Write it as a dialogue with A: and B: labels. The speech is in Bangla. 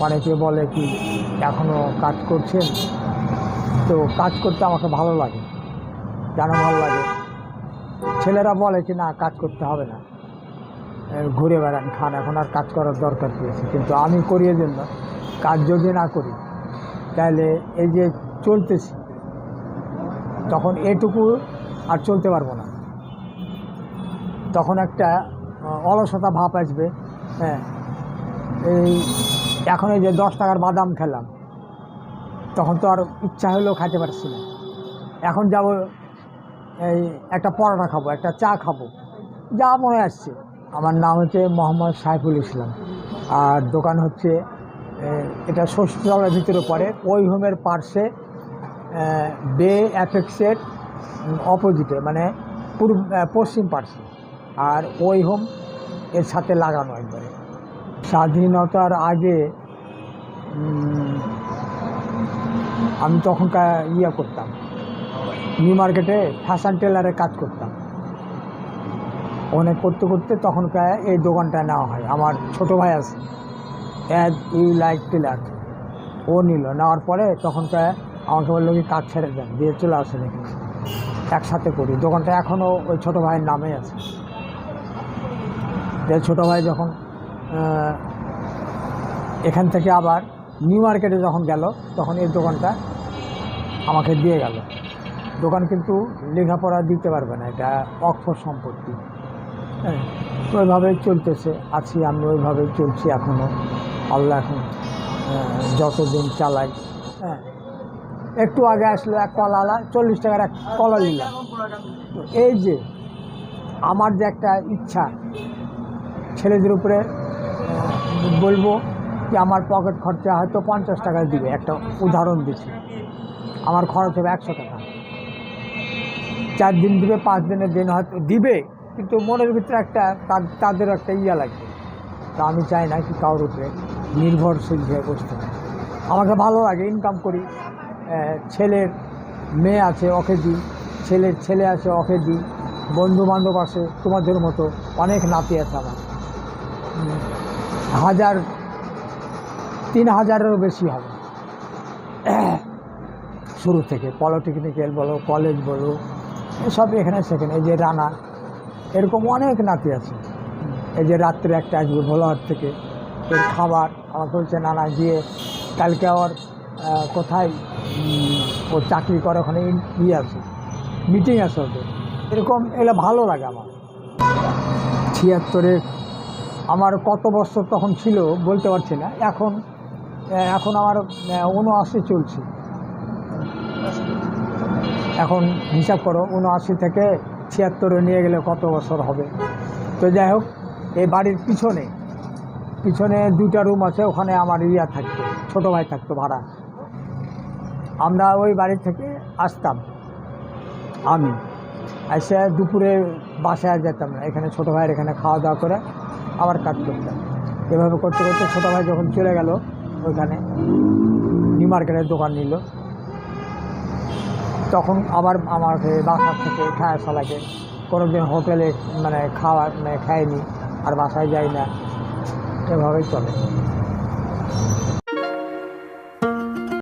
A: অনেকে বলে কি এখনও কাজ করছেন? তো কাজ করতে আমাকে ভালো লাগে কেন ভালো লাগে। ছেলেরা বলে কি, না, কাজ করতে হবে না। ঘুরে বেড়ান, খান, এখন আর কাজ করার দরকার পেয়েছে কিন্তু আমি করি এই জন্য কাজ যদি না করি, তাহলে এই যে চলতেছি, তখন এটুকু আর চলতে পারব না। তখন একটা অলসতা ভাব আসবে হ্যাঁ। এই এখন এই যে দশ টাকার বাদাম খেলাম, তখন তো আর ইচ্ছা হলেও খাইতে পারছি না। এখন যাব, এই একটা পরোটা খাব, একটা চা খাব, যা মনে আসছে। আমার নাম হচ্ছে মোহাম্মদ সাইফুল ইসলাম। আর দোকান হচ্ছে এটা ষষ্ঠতলার ভিতরে পড়ে, ওই হোমের পার্শ্বে বে অ্যাফেক্সের অপোজিটে মানে পূর্ব পশ্চিম পার্শ্বে। আর ওই হোম এর সাথে লাগানো একবারে। স্বাধীনতার আগে আমি তখনকার ইয়ে করতাম। নিউ মার্কেটে ফ্যাশন টেলারে কাজ করতাম। ওখানে করতে করতে তখনকার এই দোকানটা নেওয়া হয়। আমার ছোট ভাই আছে অ্যাজ ইউ লাইক টেলার ও নিল। নেওয়ার পরে তখনকার আমাকে বলল কি কাজ ছেড়ে দেন, দিয়ে চলে আসেন এখানে। একসাথে করি। দোকানটা এখনও ওই ছোটো ভাইয়ের নামে আছে। যে ছোটো ভাই যখন এখান থেকে আবার নিউ মার্কেটে যখন গেল, তখন এই দোকানটা আমাকে দিয়ে গেল। দোকান কিন্তু লেখাপড়া দিতে পারবে না, এটা অক্ষর সম্পত্তি। হ্যাঁ ওইভাবেই চলতেছে, আছি আমি ওইভাবেই চলছি এখনও আল্লাহ এখন যতদিন চালাই। হ্যাঁ একটু আগে আসলো এক কলালা চল্লিশ টাকার এক কলা নিলাম। এই যে, আমার যে একটা ইচ্ছা, ছেলেদের উপরে বলব যে আমার পকেট খরচা হয়তো পঞ্চাশ টাকা দিবে, একটা উদাহরণ দিচ্ছি। আমার খরচ হবে একশো টাকা। চার দিন দিবে, পাঁচ দিনের দিন হয়তো দিবে, কিন্তু মনের ভিতরে একটা তাদের একটা ইয়া লাগবে তা আমি চাই না কি কারোর উপরে নির্ভরশীল হয়ে বসতে আমাকে ভালো লাগে ইনকাম করি। ছেলের মেয়ে আছে ওকে দিই ছেলের ছেলে আছে ওকে দিই বন্ধু বান্ধব আছে তোমাদের মতো অনেক নাতি আছে আমার। হাজার, তিন হাজারেরও বেশি হবে। শুরু থেকে পলিটেকনিক্যাল বলো, কলেজ বলো, সব এখানে সেখানে। এই যে রানা, এরকম অনেক নাতি আছে। এই যে রাত্রে একটা আসবে ভোলাহাট থেকে, এর খাবার আমাকে বলছে, নানা, গিয়ে কালকে আবার কোথায় ও চাকরি করে, ওখানে ইয়ে আছে মিটিং আছে ওদের। এরকম এগুলো ভালো লাগে আমার। ছিয়াত্তরে আমার কত বছর তখন ছিল বলতে পারছি না। এখন এখন আমার উনআশি চলছে। এখন হিসাব করো, উনআশি থেকে ছিয়াত্তরে নিয়ে গেলে কত বছর হবে? তো যাই হোক, এই বাড়ির পিছনে পিছনে দুইটা রুম আছে, ওখানে আমার ইয়া থাকতো, ছোটো ভাই থাকতো ভাড়া। আমরা ওই বাড়ি থেকে আসতাম, আমি। এসে দুপুরে বাসায় যেতাম না, এখানে ছোটো ভাইয়ের এখানে খাওয়া দাওয়া করে আবার কাজ করতাম এভাবে করতে করতে ছোটো ভাই যখন চলে গেল, ওইখানে নিউ মার্কেটের দোকান নিল। তখন আবার আমাকে বাসার থেকে খায় সালাকে কোনো দিন হোটেলে মানে খাওয়া মানে খায়নি আর বাসায় যাই না। এভাবেই চলে।